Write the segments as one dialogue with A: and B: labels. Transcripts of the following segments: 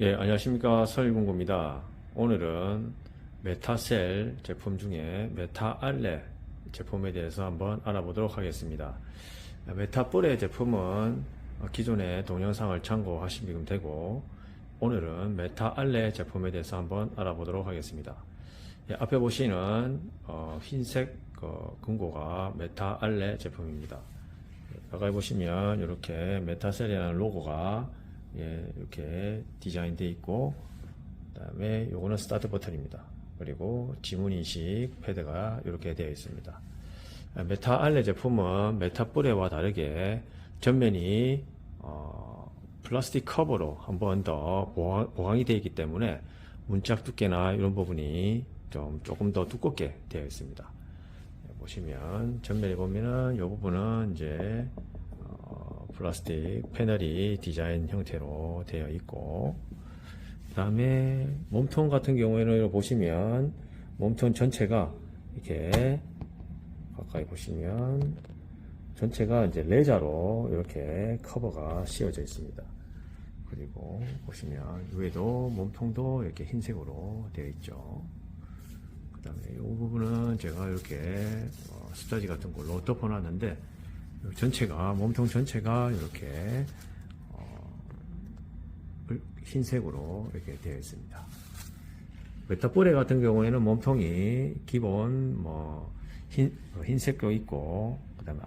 A: 예, 안녕하십니까. 서일공고입니다. 오늘은 메타셀 제품 중에 메타알레 제품에 대해서 한번 알아보도록 하겠습니다. 메타뿔의 제품은 기존의 동영상을 참고하시면 되고, 오늘은 메타알레 제품에 대해서 한번 알아보도록 하겠습니다. 예, 앞에 보시는 어, 흰색 그 금고가 메타알레 제품입니다. 가까이 보시면 이렇게 메타셀이라는 로고가 예, 이렇게 디자인되어 있고 그 다음에 요거는 스타트 버튼입니다. 그리고 지문 인식 패드가 이렇게 되어 있습니다. 아, 메타 알레 제품은 메타 뿌레와 다르게 전면이 어, 플라스틱 커버로 한 번 더 보강 이 되어 있기 때문에 문짝 두께나 이런 부분이 좀 조금 더 두껍게 되어 있습니다. 네, 보시면 전면에 보면은 이 부분은 이제 어, 플라스틱 패널이 디자인 형태로 되어 있고 그 다음에 몸통 같은 경우에는 보시면 몸통 전체가 이렇게 가까이 보시면 전체가 이제 레자로 이렇게 커버가 씌워져 있습니다. 그리고 보시면 위에도 몸통도 이렇게 흰색으로 되어 있죠. 그 다음에 이 부분은 제가 이렇게 어, 숫자지 같은 걸로 덮어놨는데 전체가 몸통 전체가 이렇게 어, 흰색으로 이렇게 되어 있습니다. 메타포레 같은 경우에는 몸통이 기본 뭐 흰, 어, 흰색도 있고 그다음에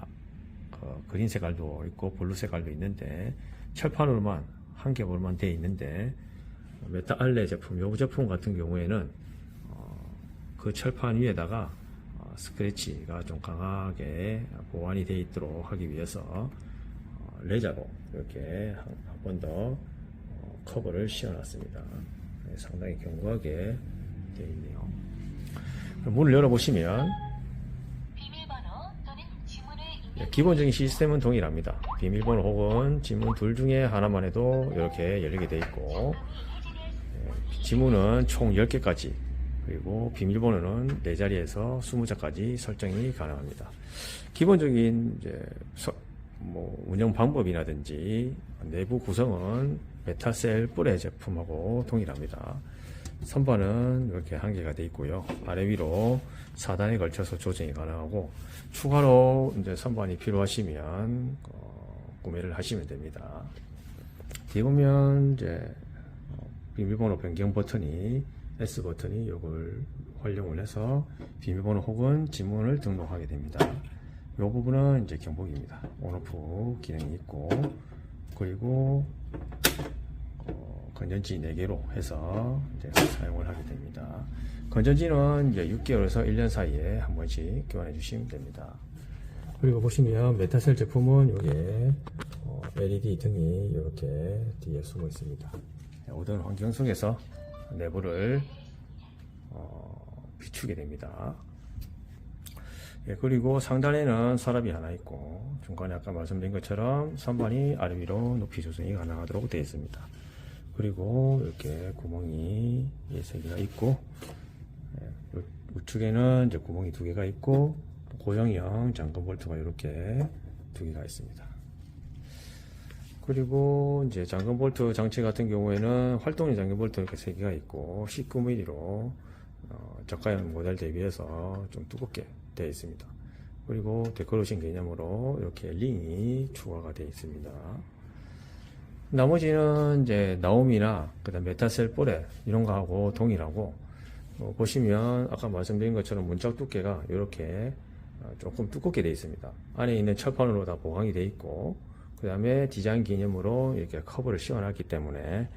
A: 어, 그린 색깔도 있고 블루 색깔도 있는데 철판으로만 한 겹으로만 되어 있는데 메타 알레 제품 요 제품 같은 경우에는 어, 그 철판 위에다가 어, 스크래치가 좀 강하게 보완이 되어 있도록 하기 위해서 어, 레자로 이렇게 한 번더 어, 커버를 씌워놨습니다. 네, 상당히 견고하게 되어 있네요. 문을 열어보시면 네, 기본적인 시스템은 동일합니다. 비밀번호 혹은 지문 둘 중에 하나만 해도 이렇게 열리게 되어 있고 네, 지문은 총 10개까지 그리고 비밀번호는 4자리에서 20자까지 설정이 가능합니다. 기본적인 이제 서- 뭐 운영 방법이라든지 내부 구성은 메타셀 뿔의 제품하고 동일합니다. 선반은 이렇게 한 개가 되어 있고요. 아래 위로 4단에 걸쳐서 조정이 가능하고 추가로 이제 선반이 필요하시면 어, 구매를 하시면 됩니다. 뒤에 보면 이제 어, 비밀번호 변경 버튼이 S 버튼이 이걸 활용을 해서 비밀번호 혹은 지문을 등록하게 됩니다. 이 부분은 이제 경보기입니다. 온오프 기능이 있고 그리고 어, 건전지 4개로 해서 사용을 하게 됩니다. 건전지는 이제 6개월에서 1년 사이에 한 번씩 교환해 주시면 됩니다. 그리고 보시면 메타셀 제품은 여기에 어, LED 등이 이렇게 뒤에 숨어 있습니다. 어두운 환경 속에서 내부를 어, 비추게 됩니다. 예, 그리고 상단에는 서랍이 하나 있고 중간에 아까 말씀드린 것처럼 선반이 아래 위로 높이 조정이 가능하도록 되어 있습니다. 그리고 이렇게 구멍이 예, 세 개가 있고 예, 우- 우측에는 이제 구멍이 두 개가 있고 고정형 잠금 볼트가 이렇게 두 개가 있습니다. 그리고 이제 잠금 볼트 장치 같은 경우에는 활동용 잠금 볼트 이렇게 세 개가 있고 19mm로 어, 저가형 모델 대비해서 좀 두껍게 되어 있습니다. 그리고 데코레이션 개념으로 이렇게 링이 추가가 되어 있습니다. 나머지는 이제 나옴이나 그다음 메타셀 뽀레 이런 거하고 동일하고 어, 보시면 아까 말씀드린 것처럼 문짝 두께가 이렇게 어, 조금 두껍게 되어 있습니다. 안에 있는 철판으로 다 보강이 되어 있고 그 다음에 디자인 기념으로 이렇게 커버를 씌워놨기 때문에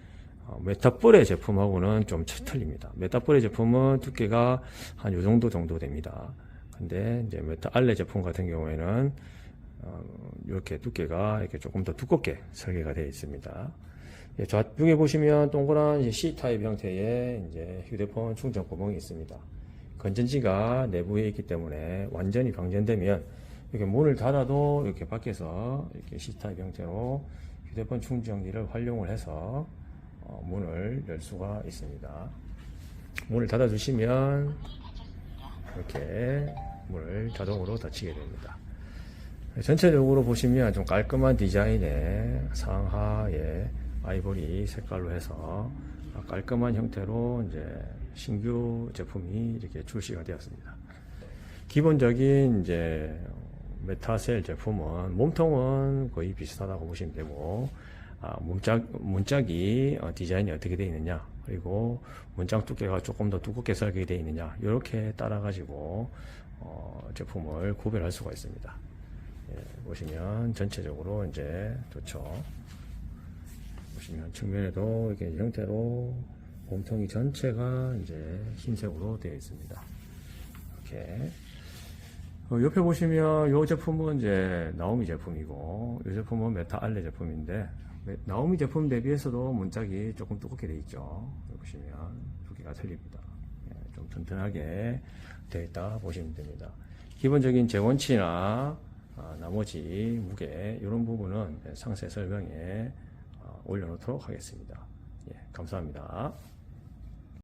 A: 어, 메타뿔의 제품하고는 좀 틀립니다. 메타뿔의 제품은 두께가 한 요 정도 정도 됩니다. 근데 이제 메타 알레 제품 같은 경우에는 어, 이렇게 두께가 이렇게 조금 더 두껍게 설계가 되어 있습니다. 예, 좌측에 보시면 동그란 C 타입 형태의 이제 휴대폰 충전 구멍이 있습니다. 건전지가 내부에 있기 때문에 완전히 방전되면 이렇게 문을 닫아도 이렇게 밖에서 이렇게 C 타입 형태로 휴대폰 충전기를 활용을 해서 어, 문을 열 수가 있습니다. 문을 닫아 주시면 이렇게 문을 자동으로 닫히게 됩니다. 전체적으로 보시면 좀 깔끔한 디자인의 상하에 아이보리 색깔로 해서 깔끔한 형태로 이제 신규 제품이 이렇게 출시가 되었습니다. 기본적인 이제 메타셀 제품은 몸통은 거의 비슷하다고 보시면 되고 아, 문짝 문짝이 어, 디자인이 어떻게 되어 있느냐 그리고 문짝 두께가 조금 더 두껍게 설계되어 있느냐 이렇게 따라 가지고 어, 제품을 구별할 수가 있습니다. 예, 보시면 전체적으로 이제 좋죠. 보시면 측면에도 이렇게 형태로 몸통이 전체가 이제 흰색으로 되어 있습니다. 이렇게 어, 옆에 보시면 이 제품은 이제 나오미 제품이고 이 제품은 메타 알레 제품인데 메- 나오미 제품 대비해서도 문짝이 조금 두껍게 되어 있죠. 보시면 두께가 틀립니다. 예, 좀 튼튼하게 되어 있다 보시면 됩니다. 기본적인 재원치나 아, 나머지 무게 이런 부분은 상세 설명에 어, 올려놓도록 하겠습니다. 예, 감사합니다.